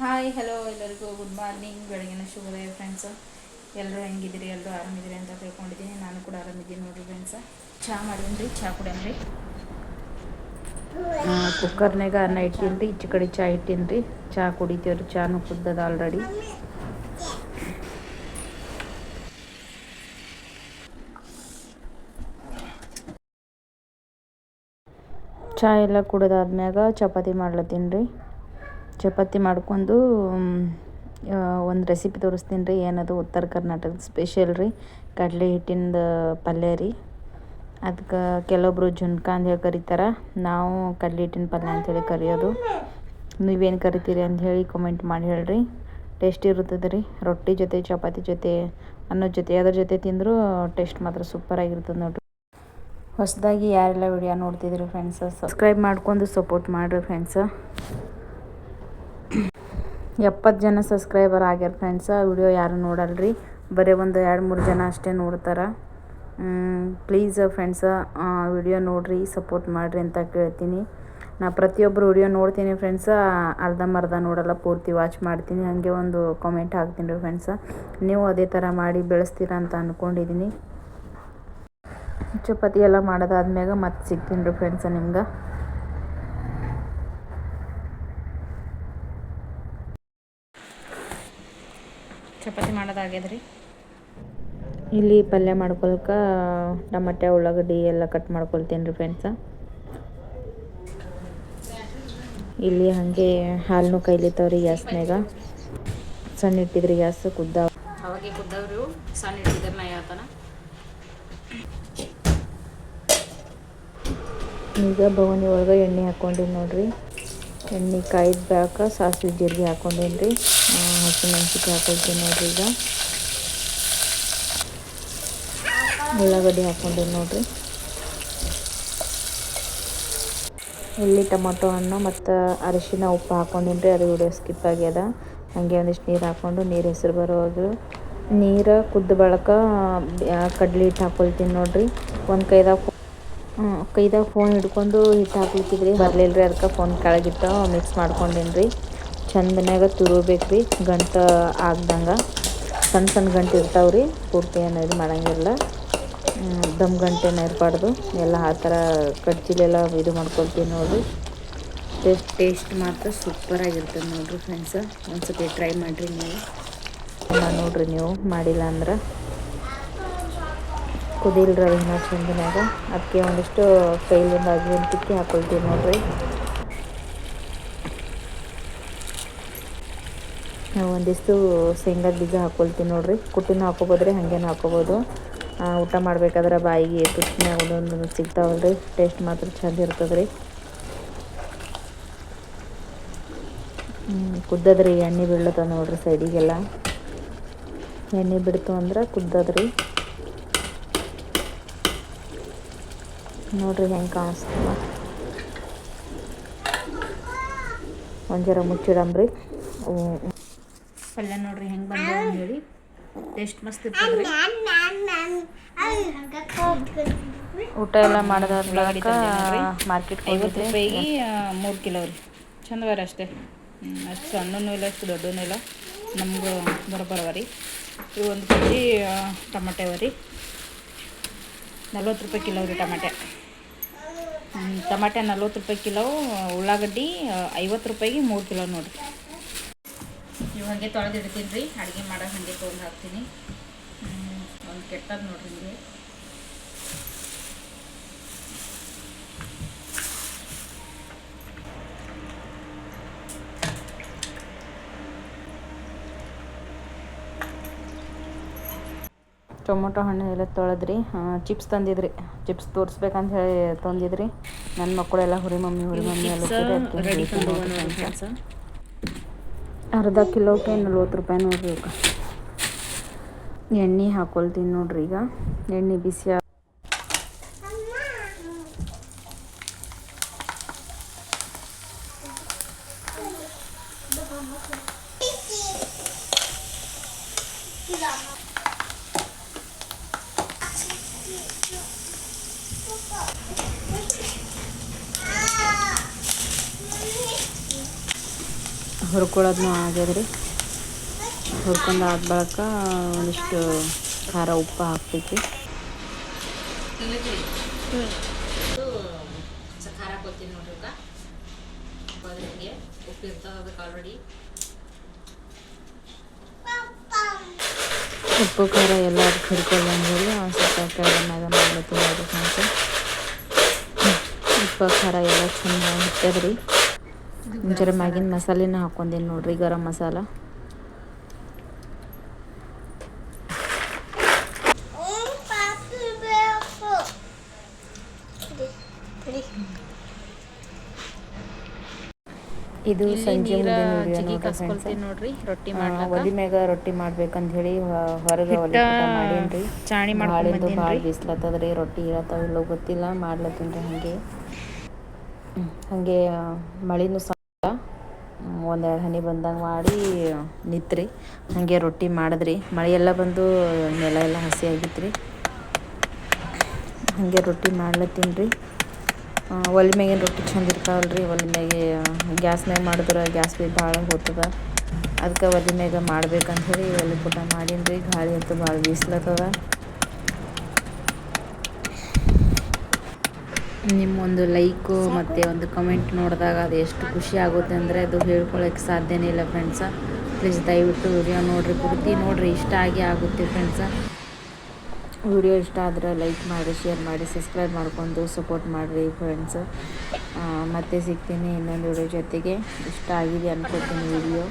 Hi hello ಎಲ್ಲರಿಗೂ. Good morning ಬೆಳಗಿನ ಶುಭೋದಯ ಫ್ರೆಂಡ್ಸ್ ಎಲ್ಲರೂ ಹೆಂಗಿದ್ದೀರಿ? ಎಲ್ಲರೂ ಆರಾಮಿದ್ದೀರಿ ಅಂತ ತಿಳ್ಕೊಂಡಿದ್ದೀನಿ. ನಾನು ಕೂಡ ಆರಾಮಿದ್ದೀನಿ ನೋಡಿರಿ ಫ್ರೆಂಡ್ಸ ಚಹಾ ಮಾಡೀನಿ ಚಹಾ ಕುಡಿಯನ್ರಿ ಕುಕ್ಕರ್ನಾಗ ಅನ್ನ ಇಟ್ಟಿನ್ರಿ. ಈಚೆ ಕಡೆ ಚಹಾ ಇಟ್ಟೀನಿ ರೀ ಚಹಾ ಕುಡಿತೀವ್ರಿ. ಚಹಾನು ಕುದ್ದದ ಆಲ್ರೆಡಿ ಚಹಾ ಎಲ್ಲ ಕುಡಿದಾದ್ಮ್ಯಾಗ ಚಪಾತಿ ಮಾಡ್ಲತ್ತೀನಿ ರೀ ಚಪಾತಿ ಮಾಡ್ಕೊಂಡು ಒಂದು ರೆಸಿಪಿ ತೋರಿಸ್ತೀನಿ ರೀ. ಏನದು? ಉತ್ತರ ಕರ್ನಾಟಕದ ಸ್ಪೆಷಲ್ ರೀ. ಕಡಲೆ ಹಿಟ್ಟಿಂದು ಪಲ್ಯ ರೀ. ಅದಕ್ಕೆ ಕೆಲವೊಬ್ರು ಜುನ್ಕ ಅಂತ ಹೇಳಿ ಕರೀತಾರೆ. ನಾವು ಕಡಲೆ ಹಿಟ್ಟಿನ ಪಲ್ಯ ಅಂಥೇಳಿ ಕರೆಯೋದು. ನೀವೇನು ಕರಿತೀರಿ ಅಂತ ಹೇಳಿ ಕಮೆಂಟ್ ಮಾಡಿ ಹೇಳ್ರಿ. ಟೇಸ್ಟ್ ಇರುತ್ತದೆ ರೀ. ರೊಟ್ಟಿ ಜೊತೆ, ಚಪಾತಿ ಜೊತೆ, ಅನ್ನದ ಜೊತೆ ಅದ್ರ ಜೊತೆ ತಿಂದರೂ ಟೇಸ್ಟ್ ಮಾತ್ರ ಸೂಪರಾಗಿರ್ತದೆ ನೋಡಿರಿ. ಹೊಸದಾಗಿ ಯಾರೆಲ್ಲ ವಿಡಿಯೋ ನೋಡ್ತಿದ್ದೀರಿ ಫ್ರೆಂಡ್ಸ ಸಬ್ಸ್ಕ್ರೈಬ್ ಮಾಡ್ಕೊಂಡು ಸಪೋರ್ಟ್ ಮಾಡಿರಿ ಫ್ರೆಂಡ್ಸ ಎಪ್ಪತ್ತು ಜನ ಸಬ್ಸ್ಕ್ರೈಬರ್ ಆಗ್ಯಾರ ಫ್ರೆಂಡ್ಸ ವಿಡಿಯೋ ಯಾರು ನೋಡಲ್ರಿ? ಬರೀ ಒಂದು ಎರಡು ಮೂರು ಜನ ಅಷ್ಟೇ ನೋಡ್ತಾರೆ. ಪ್ಲೀಸ್ ಫ್ರೆಂಡ್ಸ ವಿಡಿಯೋ ನೋಡಿರಿ ಸಪೋರ್ಟ್ ಮಾಡಿರಿ ಅಂತ ಕೇಳ್ತೀನಿ. ನಾ ಪ್ರತಿಯೊಬ್ಬರು ವಿಡಿಯೋ ನೋಡ್ತೀನಿ ಫ್ರೆಂಡ್ಸ ಅರ್ಧಂಬರ್ಧ ನೋಡಲ್ಲ, ಪೂರ್ತಿ ವಾಚ್ ಮಾಡ್ತೀನಿ. ಹಾಗೆ ಒಂದು ಕಾಮೆಂಟ್ ಹಾಕ್ತೀನಿ ರೀ ಫ್ರೆಂಡ್ಸ ನೀವು ಅದೇ ಥರ ಮಾಡಿ ಬೆಳೆಸ್ತೀರ ಅಂತ ಅಂದ್ಕೊಂಡಿದ್ದೀನಿ ಚಪಾತಿ ಎಲ್ಲ ಮಾಡೋದಾದ್ಮ್ಯಾಗ ಮತ್ತೆ ಸಿಗ್ತೀನಿ ರೀ ಫ್ರೆಂಡ್ಸ ನಿಮ್ಗೆ. ಚಪಾತಿ ಮಾಡೋದಾಗ್ಯದ್ರಿ ಇಲ್ಲಿ ಪಲ್ಯ ಮಾಡ್ಕೊಳಕ ಟಮಟೆ ಉಳ್ಳಾಗಡ್ಡಿ ಎಲ್ಲ ಕಟ್ ಮಾಡ್ಕೊಳ್ತೀನಿ ರೀ ಫ್ರೆಂಡ್ಸ ಇಲ್ಲಿ ಹಾಗೆ ಹಾಲನ್ನು ಕೈಲಿತ್ತವ್ರಿ ಗ್ಯಾಸ್ನಾಗ ಸಣ್ಣ ಇಟ್ಟಿದ್ರಿ ಗ್ಯಾಸ್ ಕುದ್ದಾವ. ಅವಾಗೆ ಕುದ್ದವ್ರಿ ಸಣ್ಣ ಇಟ್ಟಿದ್ರ ನಾ ಯಾತನ ಈಗ ಬವನಿ ಒಳಗೆ ಎಣ್ಣೆ ಹಾಕೊಂಡಿನಿ ನೋಡ್ರಿ. ಎಣ್ಣೆ ಕಾಯ್ದ ಬ್ಯಾಕ ಸಾಸಿವೆ ಜೀರಿಗೆ ಹಾಕೊಂಡಿನಿ ರೀ ಹಸಿಮೆಣ್ಸಿಕಾಯಿ ಹಾಕೊಳ್ತೀನಿ ನೋಡ್ರಿ ಈಗ. ಉಳ್ಳಾಗಡ್ಡಿ ಹಾಕ್ಕೊಂಡೇನಿ ನೋಡ್ರಿ. ಇಲ್ಲಿ ಟೊಮೊಟೊ ಹಣ್ಣು ಮತ್ತು ಅರಿಶಿನ ಉಪ್ಪು ಹಾಕೊಂಡಿನ್ರಿ ಅದು ವಿಡಿಯೋ ಸ್ಕಿಪ್ ಆಗ್ಯದ. ಹಾಗೆ ಒಂದಿಷ್ಟು ನೀರು ಹಾಕ್ಕೊಂಡು ನೀರು ಹೆಸರು ಬರೋದು ನೀರು ಕುದ್ದ ಬಳಕ ಕಡ್ಲಿ ಹಿಟ್ಟು ಹಾಕೊಳ್ತೀನಿ ನೋಡ್ರಿ. ಒಂದು ಕೈದಾಗ ಕೈದಾಗ ಫೋನ್ ಹಿಡ್ಕೊಂಡು ಹಿಟ್ಟು ಹಾಕ್ಲಿಕ್ಕಿದ್ರಿ ಬರಲಿಲ್ಲ ರೀ ಅದಕ್ಕೆ ಫೋನ್ ಕೆಳಗಿಟ್ಟು ಮಿಕ್ಸ್ ಮಾಡ್ಕೊಂಡೀನಿ ರೀ ಚಂದನ್ಯಾಗ ತುರುಬೇಕು ರೀ ಗಂಟ ಆಗ್ದಂಗೆ. ಸಣ್ಣ ಸಣ್ಣ ಗಂಟು ಇರ್ತಾವೆ ರೀ ಪೂರ್ತಿ ಏನು ಇದು ಮಾಡೋಂಗಿಲ್ಲ. ದಮ್ ಗಂಟೆನ ಇರಬಾರ್ದು. ಎಲ್ಲ ಆ ಥರ ಕಡ್ಚಿಲೆಲ್ಲ ಇದು ಮಾಡ್ಕೊಳ್ತೀವಿ ನೋಡಿರಿ. ಟೇಸ್ಟ್ ಟೇಸ್ಟ್ ಮಾತ್ರ ಸೂಪರಾಗಿರ್ತದೆ ನೋಡಿರಿ ಫ್ರೆಂಡ್ಸ ಒಂದ್ಸತಿ ಟ್ರೈ ಮಾಡಿರಿ ನೀವು. ನೋಡಿರಿ ನೀವು ಮಾಡಿಲ್ಲ ಅಂದ್ರೆ. ಕುದಿಲ್ರಿ ಇನ್ನೂ ಚಂದನಾಗ ಅದಕ್ಕೆ ಒಂದಿಷ್ಟು ಕೈಲಿಂದ ಅಜ್ಜಿನ ತಿಕ್ಕಿ ಹಾಕೊಳ್ತೀವಿ ನೋಡ್ರಿ. ಒಂದಿಷ್ಟು ಶೇಂಗಾದ ಬೀಜ ಹಾಕ್ಕೊಳ್ತೀನಿ ನೋಡ್ರಿ. ಕುಟ್ಟಿನ ಹಾಕೋಬೋದ್ರಿ, ಹಾಗೇನು ಹಾಕೋಬೋದು. ಊಟ ಮಾಡ್ಬೇಕಾದ್ರೆ ಬಾಯಿಗೆ ತುಚ್ಚಿನಾಗ ಒಂದೊಂದು ಸಿಗ್ತಾವಲ್ರಿ. ಟೇಸ್ಟ್ ಮಾತ್ರ ಚಂದ ಇರ್ತದೆ ರೀ ಕುದ್ದದ್ರಿ ಎಣ್ಣೆ ಬೀಳತ್ತ ನೋಡ್ರಿ ಸೈಡಿಗೆಲ್ಲ. ಎಣ್ಣೆ ಬಿಡ್ತು ಅಂದ್ರೆ ಕುದ್ದದ್ರಿ. ನೋಡ್ರಿ ಹೆಂಗೆ ಕಾಣಿಸ್ತದ ಒಂದು ಜರ ಮುಚ್ಚಿಡಮ್ರಿ ಪಲ್ಯ ನೋಡ್ರಿ ಹೆಂಗೆ ಬಂದ ಹೇಳಿ ಟೇಸ್ಟ್ ಮಸ್ತ್ ಇರ್ತದ್ರಿ ಊಟ ಎಲ್ಲ ಮಾಡಿದ ಮಾರ್ಕೆಟ್ ಐವತ್ತು ರೂಪಾಯಿಗೆ ಮೂರು ಕಿಲೋ ರೀ. ಚಂದವಾರ ಅಷ್ಟೇ. ಅಷ್ಟು ಸಣ್ಣನೂ ಇಲ್ಲ ಅಷ್ಟು ದೊಡ್ಡನೂ ಇಲ್ಲ. ನಮ್ಗೆ ಬರಬರವ ರೀ. ಇವು ಒಂದು ಕೆ ಜಿ ಟಮಾಟೆ ಅವ ರೀ. ನಲ್ವತ್ತು ರೂಪಾಯಿ ಕಿಲೋ ರೀ ಟಮಾಟೆ. ಟಮಾಟೆ ನಲ್ವತ್ತು ರೂಪಾಯಿ ಕಿಲೋ ಉಳ್ಳಾಗಡ್ಡಿ ಐವತ್ತು ರೂಪಾಯಿಗೆ ಮೂರು ಕಿಲೋ ನೋಡಿರಿ. ಹಾಗೆ ತೊಳೆದಿಡ್ತೀನಿ ರೀ. ಅಡುಗೆ ಮಾಡೋ ಹಾಗೆ ತೊಗೊಂಡು ಹಾಕ್ತೀನಿ. ಒಂದು ಕೆಟ್ಟದ್ದು ನೋಡ್ರಿ ನಿಮಗೆ ಟೊಮೊಟೊ ಹಣ್ಣು ಎಲ್ಲ ತೊಳೆದ್ರಿ. ಚಿಪ್ಸ್ ತಂದಿದ್ರಿ. ಚಿಪ್ಸ್ ತೋರಿಸ್ಬೇಕಂತ ಹೇಳಿ ತಂದಿದ್ರಿ. ನನ್ನ ಮಕ್ಕಳೆಲ್ಲ ಹುರಿ ಮಮ್ಮಿ ಹುರಿ ಮಮ್ಮಿ ಎಲ್ಲ ಅರ್ಧ ಕಿಲೋಕ್ಕೆ ನಲ್ವತ್ತು ರೂಪಾಯಿ ನೋಡ್ರಿ ಈಗ ಎಣ್ಣೆ ಹಾಕೊಳ್ತೀನಿ ನೋಡ್ರಿ ಈಗ ಎಣ್ಣೆ ಬಿಸಿ Yeah. ಹುರ್ಕೊಳ್ಳೋದನ್ನು ಆಗ್ಯದ್ರಿ ಹುರ್ಕೊಂಡು ಆದ ಬಳಿಕ ಒಂದಿಷ್ಟು ಖಾರ ಉಪ್ಪು ಹಾಕ್ತೈತಿ ಖಾರ ನೋಡ್ರಿ ಉಪ್ಪು ಇರ್ತದೆ ಅದಕ್ಕೆ ಆಲ್ರೆಡಿ ಉಪ್ಪು ಖಾರ ಎಲ್ಲ ಹಿಡ್ಕೊಳ್ಳಂಗಿಲ್ಲ ಒಂದು ಸ್ವಲ್ಪ ಕೆಳಗೆ ಮ್ಯಾಗ ಮಾಡ್ಲತ್ತೀನಿ ಉಪ್ಪು ಖಾರ ಎಲ್ಲ ಚೆನ್ನಾಗಿ ಹಿಟ್ಟದ್ರಿ ಜರ ಮ್ಯಾಗಿನ ಮಸಾಲೆನ ಹಾಕೊಂಡೇನಿ ನೋಡ್ರಿ ಗರಂ ಮಸಾಲ? ಇದು ಸಂಜೆ ನೋಡ್ರಿ ರೊಟ್ಟಿ ಒಲಿ ಮ್ಯಾಗ ರೊಟ್ಟಿ ಮಾಡ್ಬೇಕಂತ ಹೇಳಿ ಹೊರಗೆ ಒಲಿ ಮಾಡೀನ್ರಿ. ಚಾಣಿ ಭಾಳಿಂದು ಭಾಳ ಬಿಸ್ಲತ್ತದ್ರಿ ರೊಟ್ಟಿ ಇರತ್ತಾವ ಇಲ್ಲೋ ಗೊತ್ತಿಲ್ಲ ಮಾಡ್ಲತ್ತೀನ್ರಿ ಹಾಗೆ. ಹಾಗೆ ಮಳಿನೂ ಒಂದೆರಡು ಹನಿ ಬಂದಂಗೆ ಮಾಡಿ ನಿತ್ರಿ. ಹಾಗೆ ರೊಟ್ಟಿ ಮಾಡಿದ್ರಿ. ಮಳೆ ಎಲ್ಲ ಬಂದು ನೆಲ ಎಲ್ಲ ಹಸಿ ಆಗಿತ್ರಿ. ಹಾಗೆ ರೊಟ್ಟಿ ಮಾಡ್ಲತ್ತೀನಿ ರೀ ಒಲೆ ಮ್ಯಾಗಿನ ರೊಟ್ಟಿ ಚಂದ ಇರ್ತಾವಲ್ರಿ. ಒಲೆ ಮ್ಯಾಗೆ ಗ್ಯಾಸ್ ಮ್ಯಾಗ ಮಾಡಿದ್ರೆ ಗ್ಯಾಸ್ ಬಿ ಭಾಳ ಹೋಗ್ತದ ಅದಕ್ಕೆ ಒಲೆ ಮ್ಯಾಗ ಮಾಡ್ಬೇಕಂತ ಹೇಳಿ ಒಲೆ ಪುಟ ಮಾಡೀನಿ ರೀ ಗಾಳಿ ಅಂತೂ ಭಾಳ ಬೀಸ್ಲತ್ತದ ನಿಮ್ಮ ಒಂದು ಲೈಕು ಮತ್ತು ಒಂದು ಕಮೆಂಟ್ ನೋಡಿದಾಗ ಅದು ಎಷ್ಟು ಖುಷಿ ಆಗುತ್ತೆ ಅಂದರೆ ಅದು ಹೇಳ್ಕೊಳ್ಳೋಕ್ಕೆ ಸಾಧ್ಯನೇ ಇಲ್ಲ ಫ್ರೆಂಡ್ಸ. ಪ್ಲೀಸ್ ದಯವಿಟ್ಟು ವಿಡಿಯೋ ನೋಡಿರಿ. ಪೂರ್ತಿ ನೋಡಿರಿ. ಇಷ್ಟ ಆಗಿ ಆಗುತ್ತೆ ಫ್ರೆಂಡ್ಸ. ವಿಡಿಯೋ ಇಷ್ಟ ಆದರೆ ಲೈಕ್ ಮಾಡಿ, ಶೇರ್ ಮಾಡಿ, ಸಬ್ಸ್ಕ್ರೈಬ್ ಮಾಡ್ಕೊಂಡು ಸಪೋರ್ಟ್ ಮಾಡಿರಿ ಫ್ರೆಂಡ್ಸ್. ಮತ್ತೆ ಸಿಗ್ತೀನಿ ಇನ್ನೊಂದು ವಿಡಿಯೋ ಜೊತೆಗೆ. ಇಷ್ಟ ಆಗಿದೆ ಅಂದ್ಕೊಳ್ತೀನಿ ವಿಡಿಯೋ.